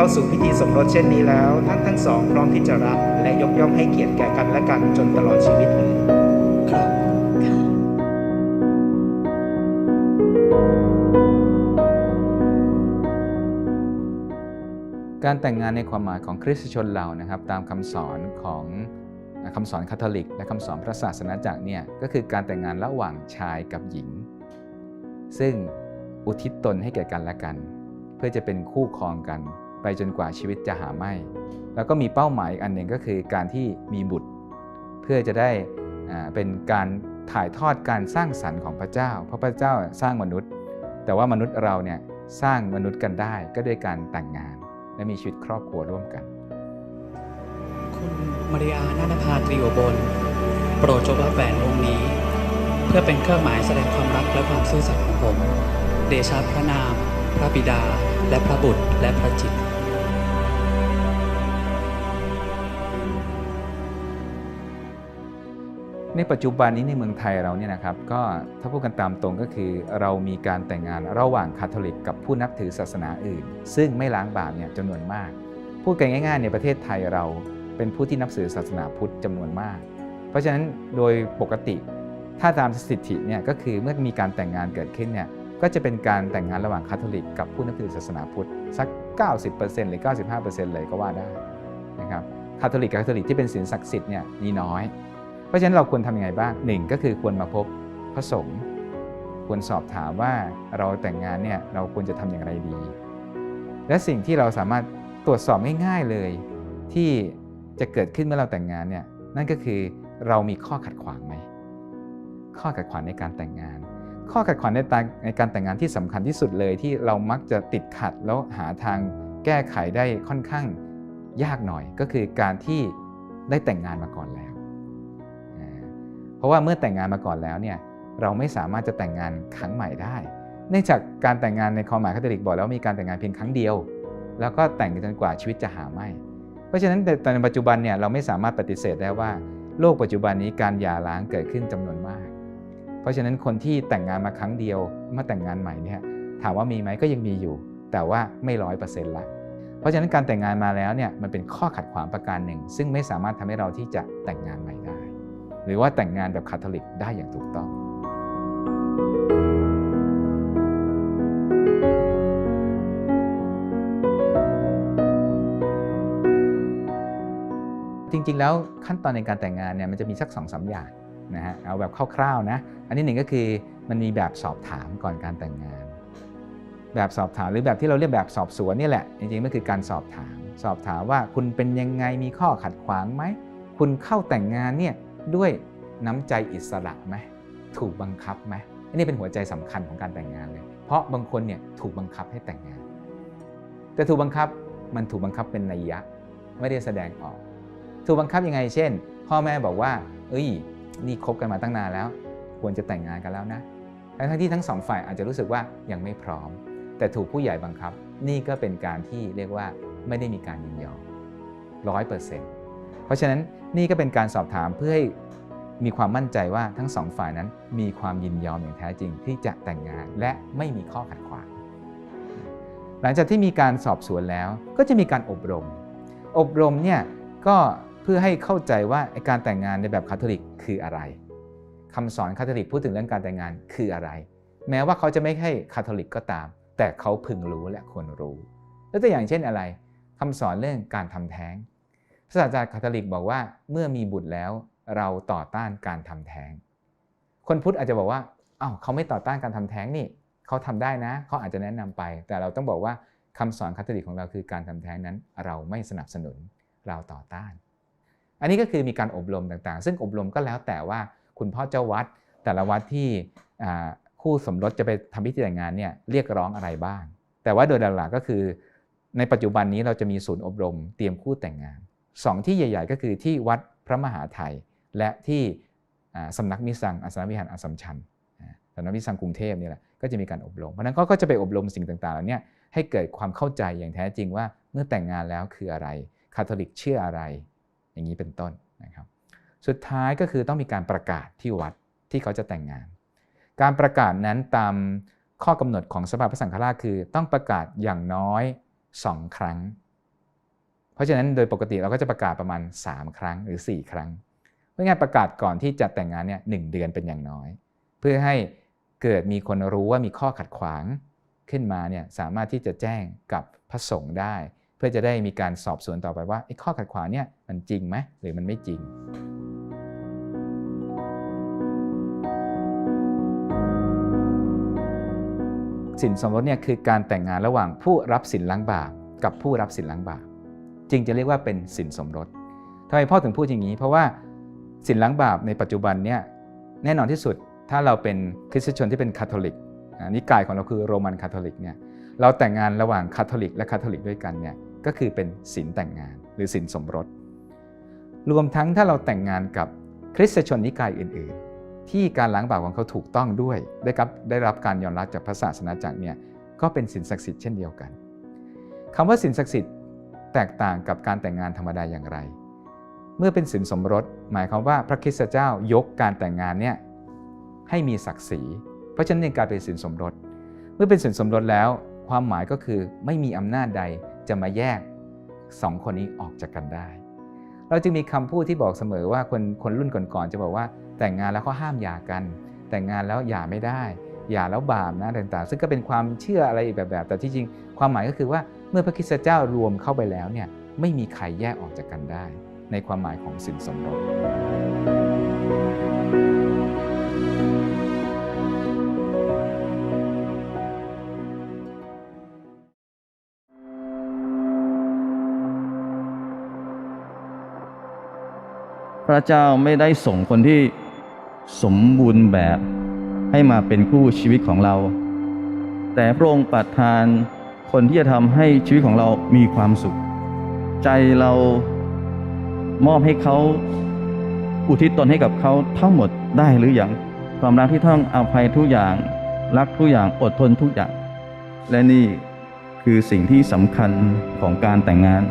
เข้าสู่พิธีสมรสเช่นนี้แล้ว ท่านทั้งสองพร้อมที่จะรับและยกย่องให้เกียรติแก่กันและกันจนตลอดชีวิตหรือครับการแต่งงานในความหมายของคริสตชนเรานะครับ ตามคำสอนของคำสอนคาทอลิก และคำสอนพระศาสนาจักรเนี่ยก็คือการแต่งงานระหว่างชายกับหญิง ซึ่งอุทิศตนให้แก่กันและกัน เพื่อจะเป็นคู่ครองกัน ไปจนกว่าชีวิตจะหาไม่ แล้วก็มีเป้าหมายอีกอันหนึ่งก็คือการที่มีบุตร เพื่อจะได้เป็นการถ่ายทอดการสร้างสรรค์ของพระเจ้า เพราะพระเจ้าสร้างมนุษย์ แต่ว่ามนุษย์เราเนี่ยสร้างมนุษย์กันได้ก็ด้วยการแต่งงาน และมีชีวิตครอบครัวร่วมกัน คุณมาริอานาณภาตรีอบลโปรดจงรับแหวนวงนี้ เพื่อเป็นเครื่องหมายแสดงความรักและความซื่อสัตย์ของผม เดชะพระนาม พระบิดา และพระบุตรและพระจิตในปัจจุบันนี้ในเมืองไทยเราเนี่ยนะครับก็ถ้าพูดกันตามตรงก็คือเรามีการแต่งงานระหว่างคาทอลิกกับผู้นับถือศาสนาอื่น ซึ่งไม่ล้างบาปเนี่ยจำนวนมาก พูดกันง่ายๆในประเทศไทยเราเป็นผู้ที่นับถือศาสนาพุทธจำนวนมาก เพราะฉะนั้นโดยปกติถ้าตามสถิติเนี่ยก็คือเมื่อมีการแต่งงานเกิดขึ้นเนี่ย ก็จะเป็นการแต่งงานระหว่างคาทอลิกกับผู้นับถือศาสนาพุทธสัก 90%หรือ 95%เลยก็ว่าได้นะครับคาทอลิกกับคาทอลิกที่เป็นศีลศักดิ์สิทธิ์เนี่ยมีน้อย เพราะฉะนั้นเราควรทำยังไงบ้างหนึ่งก็คือควรมาพบพระสงฆ์ควรสอบถามว่าเราแต่งงานเนี่ยเราควรจะทำอย่างไรดี และสิ่งที่เราสามารถตรวจสอบง่ายๆเลย ที่จะเกิดขึ้นเมื่อเราแต่งงานเนี่ยนั่นก็คือเรามีข้อขัดขวางไหมข้อขัดขวางในการแต่งงาน ข้อขัดขวางในการในการแต่งงานที่สำคัญที่สุดเลยที่เรามักจะติดขัดแล้วหาทางแก้ไขได้ค่อนข้างยากหน่อย ก็คือการที่ได้แต่งงานมาก่อนแล้ว เพราะว่าเมื่อแต่งงานมาก่อนแล้วเนี่ยเราไม่สามารถจะแต่งงานครั้งใหม่ได้ เนื่องจากการแต่งงานในความหมายคาทอลิกบอกแล้วมีการแต่งงานเพียงครั้งเดียว แล้วก็แต่งกันจนกว่าชีวิตจะหาไม่ เพราะฉะนั้นแต่ในปัจจุบันเนี่ยเราไม่สามารถปฏิเสธได้ว่าโลกปัจจุบันนี้การหย่าร้างเกิดขึ้นจำนวนมาก ราะฉะนั้นคนที่แต่งงานมาครั้งเดียวมาแต่งงานใหม่เนี่ยถามว่ามีไหมก็ยังมีอยู่ แต่ว่าไม่ร้อยเปอร์เซ็นต์ละเพราะฉะนั้นการแต่งงานมาแล้วเนี่ยมันเป็นข้อขัดขวางประการหนึ่ง ซึ่งไม่สามารถทำให้เราที่จะแต่งงานใหม่ได้ หรือว่าแต่งงานแบบคาทอลิกได้อย่างถูกต้องจริงๆ แล้วขั้นตอนในการแต่งงานเนี่ยมันจะมีสัก2องสาอย่าง นะฮะเอาแบบคร่าวๆนะอันนี้หนึ่งก็คือมันมีแบบสอบถามก่อนการแต่งงาน แบบสอบถามหรือแบบที่เราเรียกแบบสอบสวนนี่แหละ จริงๆมันคือการสอบถาม สอบถามว่าคุณเป็นยังไงมีข้อขัดขวางไหมคุณเข้าแต่งงานเนี่ยด้วยน้ำใจอิสระไหมถูกบังคับไหมอันนี้เป็นหัวใจสำคัญของการแต่งงานเลย เพราะบางคนเนี่ยถูกบังคับให้แต่งงาน แต่ถูกบังคับมันถูกบังคับเป็นนัยยะ ไม่ได้แสดงออก ถูกบังคับยังไง เช่น พ่อแม่บอกว่า เอ้ย นี่คบกันมาตั้งนานแล้ว ควรจะแต่งงานกันแล้วนะทั้งที่ทั้งสองฝ่ายอาจจะรู้สึกว่ายังไม่พร้อม แต่ถูกผู้ใหญ่บังคับ นี่ก็เป็นการที่เรียกว่าไม่ได้มีการยินยอมร้อยเปอร์เซ็นต์เพราะฉะนั้นนี่ก็เป็นการสอบถามเพื่อให้มีความมั่นใจว่าทั้งสองฝ่ายนั้นมีความยินยอมอย่างแท้จริงที่จะแต่งงานและไม่มีข้อขัดขวาง หลังจากที่มีการสอบสวนแล้วก็จะมีการอบรม อบรมเนี่ยก็ พื่อให้เข้าใจว่าการแต่งงานในแบบคาทอลิกคืออะไรคำสอนคาทอลิกพูดถึงเรื่องการแต่งงานคืออะไร แม้ว่าเขาจะไม่ใช่คาทอลิกก็ตาม แต่เขาพึงรู้และควรรู้แล้วตัวอย่างเช่นอะไรคำสอนเรื่องการทำแท้งศาสตราจารย์คาทอลิกบอกว่าเมื่อมีบุตรแล้วเราต่อต้านการทำแท้ง คนพุทธอาจจะบอกว่าอ้าวเขาไม่ต่อต้านการทำแท้งนี่เขาทำได้นะ เขาอาจจะแนะนำไป แต่เราต้องบอกว่าคำสอนคาทอลิกของเราคือการทำแท้งนั้น เราไม่สนับสนุนเราต่อต้าน อันนี้ก็คือมีการอบรมต่างๆ ซึ่งอบรมก็แล้วแต่ว่าคุณพ่อเจ้าวัด แต่ละวัดที่คู่สมรสจะไปทำพิธีแต่งงานเนี่ยเรียกร้องอะไรบ้าง แต่ว่าโดยหลักๆก็คือในปัจจุบันนี้เราจะมีศูนย์อบรมเตรียมคู่แต่งงานสองที่ใหญ่ ๆ ก็คือที่วัดพระมหาไทย และที่สำนักมิสังอาสนวิหารอสมชัญสำนักมิสังกรุงเทพนี่แหละก็จะมีการอบรม เพราะนั้นก็จะไปอบรมสิ่งต่างๆเหล่านี้ให้เกิดความเข้าใจอย่างแท้จริงว่าเมื่อแต่งงานแล้วคืออะไร คาทอลิกเชื่ออะไร อย่างนี้เป็นต้นนะครับ สุดท้ายก็คือต้องมีการประกาศที่วัดที่เขาจะแต่งงาน การประกาศนั้นตามข้อกำหนดของสภาพระสังฆราชคือ ต้องประกาศอย่างน้อย2ครั้ง เพราะฉะนั้นโดยปกติเราก็จะประกาศประมาณ 3 ครั้งหรือ 4 ครั้งเพราะงั้นประกาศก่อนที่จะแต่งงานเนี่ยหเดือนเป็นอย่างน้อย เพื่อให้เกิดมีคนรู้ว่ามีข้อขัดขวางขึ้นมาเนี่ยสามารถที่จะแจ้งกับพระสงฆ์ได้ เพื่อจะได้มีการสอบสวนต่อไปว่าไอ้ข้อขัดขวางเนี่ยมันจริงไหมหรือมันไม่จริงสินสมรสเนี่ยคือการแต่งงานระหว่างผู้รับสินล้างบาปกับผู้รับสินล้างบาปจึงจะเรียกว่าเป็นสินสมรสทำไมพ่อถึงพูดอย่างนี้ เพราะว่าสินล้างบาปในปัจจุบันเนี่ยแน่นอนที่สุดถ้าเราเป็นคริสเตียนชนที่เป็นคาทอลิกนิกายของเราคือโรมันคาทอลิกเนี่ยเราแต่งงานระหว่างคาทอลิกและคาทอลิกด้วยกันเนี่ย ก็คือเป็นสินแต่งงานหรือสินสมรส รวมทั้งถ้าเราแต่งงานกับคริสตชนนิกายอื่น ๆ ที่การล้างบาปของเขาถูกต้องด้วย ได้รับได้รับการยอมรับจากพระศาสนาจักรเนี่ยก็เป็นสินศักดิ์สิทธิ์เช่นเดียวกันคำว่าสินศักดิ์สิทธิ์แตกต่างกับการแต่งงานธรรมดาอย่างไร เมื่อเป็นสินสมรส หมายความว่าพระคริสตเจ้ายกการแต่งงานเนี่ยให้มีศักดิ์ศรี เพราะฉะนั้นกายเป็นสินสมรส เมื่อเป็นสินสมรสแล้ว ความหมายก็คือไม่มีอำนาจใด จะมาแยกสองคนนี้ออกจากกันได้ เราจึงมีคำพูดที่บอกเสมอว่าคนคนรุ่นก่อนๆจะบอกว่า แต่งงานแล้วเขาห้ามหย่ากัน แต่งงานแล้วหย่าไม่ได้หย่าแล้วบาปนะต่างๆ ซึ่งก็เป็นความเชื่ออะไรอีกแบบๆแต่ที่จริงความหมายก็คือว่าเมื่อพระคริสต์เจ้ารวมเข้าไปแล้วเนี่ยไม่มีใครแยกออกจากกันได้ ในความหมายของสินสมรส พระเจ้าไม่ได้ส่งคนที่สมบูรณ์แบบให้มาเป็นคู่ชีวิตของเรา แต่พระองค์ประทานคนที่จะทำให้ชีวิตของเรามีความสุข ใจเรามอบให้เขาอุทิศตนให้กับเขาทั้งหมดได้หรืออยังความรักที่ต้องอภัยทุกอย่าง รักทุกอย่างอดทนทุกอย่าง และนี่คือสิ่งที่สำคัญของการแต่งงาน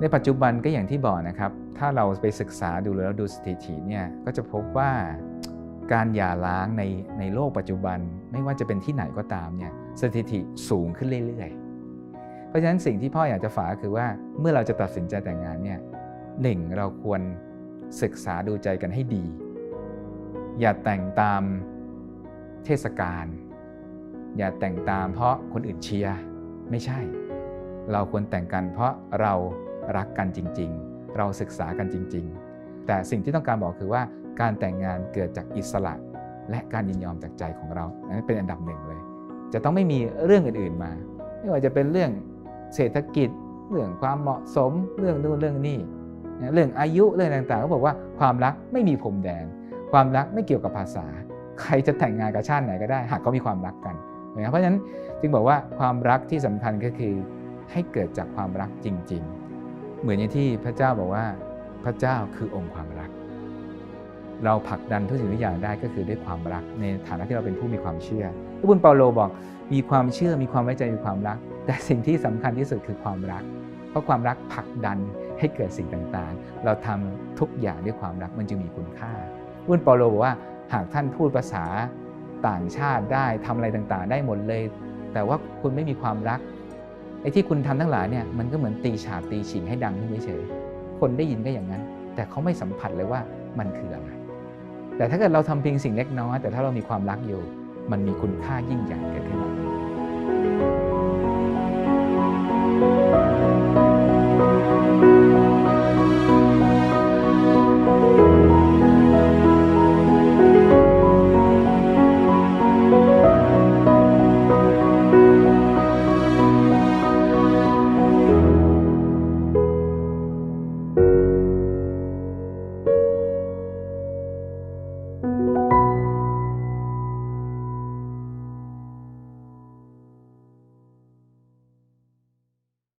ในปัจจุบันก็อย่างที่บอกนะครับ ถ้าเราไปศึกษาดูแล้วดูสถิติเนี่ยก็จะพบว่าการหย่าร้างในในโลกปัจจุบันไม่ว่าจะเป็นที่ไหนก็ตามเนี่ยสถิติสูงขึ้นเรื่อยๆ เพราะฉะนั้นสิ่งที่พ่ออยากจะฝากคือว่าเมื่อเราจะตัดสินใจแต่งงานเนี่ยหนึ่งเราควรศึกษาดูใจกันให้ดี อย่าแต่งตามเทศกาลอย่าแต่งตามเพราะคนอื่นเชียร์ไม่ใช่ เราควรแต่งกันเพราะเรา รักกันจริง ๆ เราศึกษากันจริง ๆ แต่สิ่งที่ต้องการบอกคือว่าการแต่งงานเกิดจากอิสระ และการยินยอมจากใจของเราอันนั้นเป็นอันดับหนึ่งเลย จะต้องไม่มีเรื่องอื่นๆมา ไม่ว่าจะเป็นเรื่องเศรษฐกิจ เรื่องความเหมาะสม เรื่องนู่นเรื่องนี่เรื่องอายุเรื่องต่างๆเขาบอกว่าความรักไม่มีพรมแดน ความรักไม่เกี่ยวกับภาษา ใครจะแต่งงานกับชาติไหนก็ได้ หากเขามีความรักกันนะเพราะฉะนั้นจึงบอกว่าความรักที่สำคัญก็คือให้เกิดจากความรักจริงๆ เหมือนอย่างที่พระเจ้าบอกว่าพระเจ้าคือองค์ความรัก เราผลักดันทุกสิ่งทุกอย่างได้ก็คือด้วยความรัก ในฐานะที่เราเป็นผู้มีความเชื่อพระบุญเปาโลบอกมีความเชื่อมีความไว้ใจมีความรัก แต่สิ่งที่สำคัญที่สุดคือความรัก เพราะความรักผลักดันให้เกิดสิ่งต่างๆ เราทำทุกอย่างด้วยความรักมันจึงมีคุณค่าบุญเปาโลบอกว่าหากท่านพูดภาษาต่างชาติได้ทำอะไรต่างๆ ได้หมดเลย แต่ว่าคุณไม่มีความรัก ไอ้ที่คุณทำทั้งหลายเนี่ยมันก็เหมือนตีฉาบตีฉิงให้ดังขึ้นเฉยๆคนได้ยินก็อย่างนั้น แต่เขาไม่สัมผัสเลยว่ามันคืออะไร แต่ถ้าเกิดเราทำเพียงสิ่งเล็กน้อยแต่ถ้าเรามีความรักอยู่ มันมีคุณค่ายิ่งใหญ่เกิดขึ้นมา